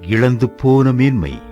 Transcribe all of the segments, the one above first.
இழந்து போன மேன்மை.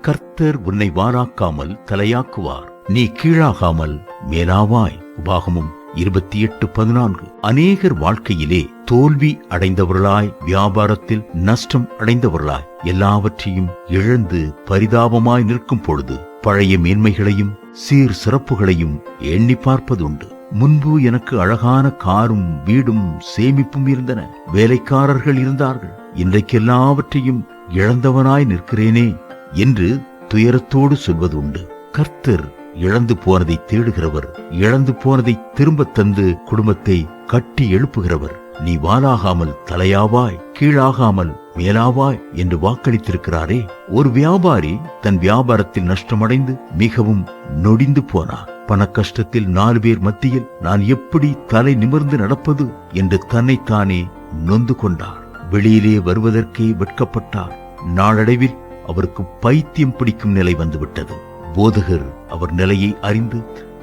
கர்த்தர் உன்னை வாராக்காமல் தலையாக்குவார். நீ கீழாகாமல் மேலாவாய். உபாகமும் இருபத்தி எட்டு பதினான்கு. அநேகர் வாழ்க்கையிலே தோல்வி அடைந்தவர்களாய் வியாபாரத்தில் நஷ்டம் அடைந்தவர்களாய் எல்லாவற்றையும் இழந்து பரிதாபமாய் நிற்கும் பொழுது பழைய மேன்மைகளையும் சீர் சிறப்புகளையும் எண்ணி பார்ப்பதுண்டு. முன்பு எனக்கு அழகான காரும் வீடும் சேமிப்பும் இருந்தன. வேலைக்காரர்கள் இருந்தார்கள். இன்றைக்கு எல்லாவற்றையும் இழந்தவனாய் நிற்கிறேனே என்று துயரத்தோடு சொல்வது உண்டு கர்த்தர் இழந்து போனதை தேடுகிறவர் இழந்து போனதை திரும்பத் தந்து குடும்பத்தை கட்டி எழுப்புகிறவர். நீ வாலாகாமல் தலையாவாய் கீழாகாமல் மேலாவாய் என்று வாக்களித்திருக்கிறாரே. ஒரு வியாபாரி தன் வியாபாரத்தில் நஷ்டமடைந்து மிகவும் நொடிந்து போனார் பண கஷ்டத்தில் நாலு பேர் மத்தியில் நான் எப்படி தலை நிமிர்ந்து நடப்பது என்று தன்னைத்தானே நொந்து கொண்டார். வெளியிலே வருவதற்கே வெட்கப்பட்டார். நாளடைவில் அவருக்கு பைத்தியம் பிடிக்கும் நிலை வந்துவிட்டது. போதகர் அவர் நிலையை அறிந்து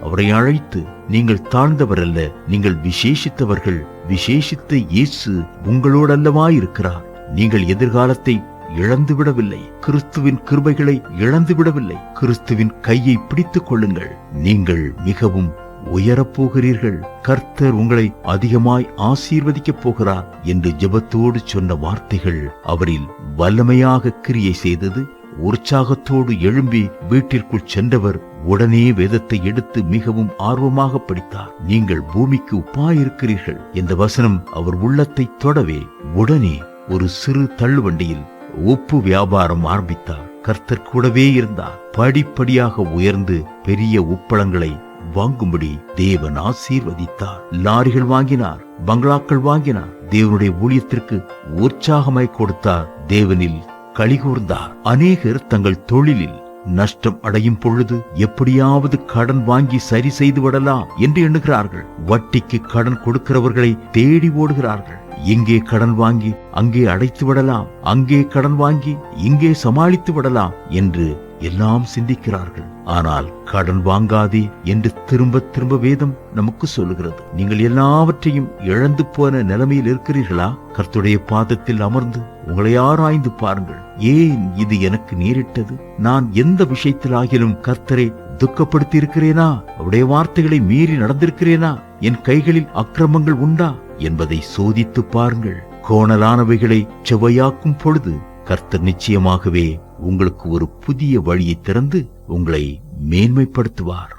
அவரை அழைத்து நீங்கள் தாழ்ந்தவர் அல்ல நீங்கள் விசேஷித்தவர்கள் விசேஷித்த இயேசு உங்களோடல்லவா இருக்கிறார். நீங்கள் எதிர்காலத்தை இழந்து விடவில்லை கிறிஸ்துவின் கிருபைகளை இழந்து விடவில்லை கிறிஸ்துவின் கையை பிடித்துக் கொள்ளுங்கள். நீங்கள் மிகவும் உயரப் போகிறீர்கள். கர்த்தர் உங்களை அதிகமாய் ஆசீர்வதிக்கப் போகிறார் என்று ஜெபத்தோடு சொன்ன வார்த்தைகள் அவரில் வல்லமையாக கிரியை செய்தது. உற்சாகத்தோடு எழும்பி வீட்டிற்குள் சென்றவர் உடனே வேதத்தை எடுத்து மிகவும் ஆர்வமாக படித்தார். நீங்கள் பூமிக்கு உப்பாயிருக்கிறீர்கள். என்ற வசனம் அவர் உள்ளத்தை தொடவே உடனே ஒரு சிறு தள்ளுவண்டியில் உப்பு வியாபாரம் ஆரம்பித்தார். கர்த்தர் கூடவே இருந்தார். படிப்படியாக உயர்ந்து பெரிய உப்பளங்களை வாங்கும்படி தேவன் ஆசீர்வதித்தார். லாரிகள் வாங்கினார் பங்களாக்கள் வாங்கினார். தேவனுடைய ஊழியத்திற்கு உற்சாகமாய் கொடுத்தார். தேவனில் கலிகூர்ந்தார் அநேகர் தங்கள் தொழிலில் நஷ்டம் அடையும் பொழுது எப்படியாவது கடன் வாங்கி சரி செய்து விடலாம் என்று எண்ணுகிறார்கள். வட்டிக்கு கடன் கொடுக்கிறவர்களை தேடி ஓடுகிறார்கள். இங்கே கடன் வாங்கி அங்கே அடைத்து விடலாம் அங்கே கடன் வாங்கி இங்கே சமாளித்து விடலாம் என்று எல்லாம் சிந்திக்கிறார்கள். ஆனால் கடன் வாங்காதே என்று திரும்ப திரும்ப வேதம் நமக்கு சொல்லுகிறது. நீங்கள் எல்லாவற்றையும் இழந்து போன நிலைமையில் இருக்கிறீர்களா? கர்த்துடைய பாதத்தில் அமர்ந்து உங்களை ஆராய்ந்து பாருங்கள். ஏன் இது எனக்கு நேரிட்டது? நான் எந்த விஷயத்தில் ஆகிலும் கர்த்தரை துக்கப்படுத்தி இருக்கிறேனா அவருடைய வார்த்தைகளை மீறி நடந்திருக்கிறேனா? என் கைகளில் அக்கிரமங்கள் உண்டா? என்பதை சோதித்து பாருங்கள். கோணலானவைகளை செவ்வையாக்கும் பொழுது கர்த்தர் நிச்சயமாகவே உங்களுக்கு ஒரு புதிய வழியை திறந்து உங்களை மேன்மைப்படுத்துவார்.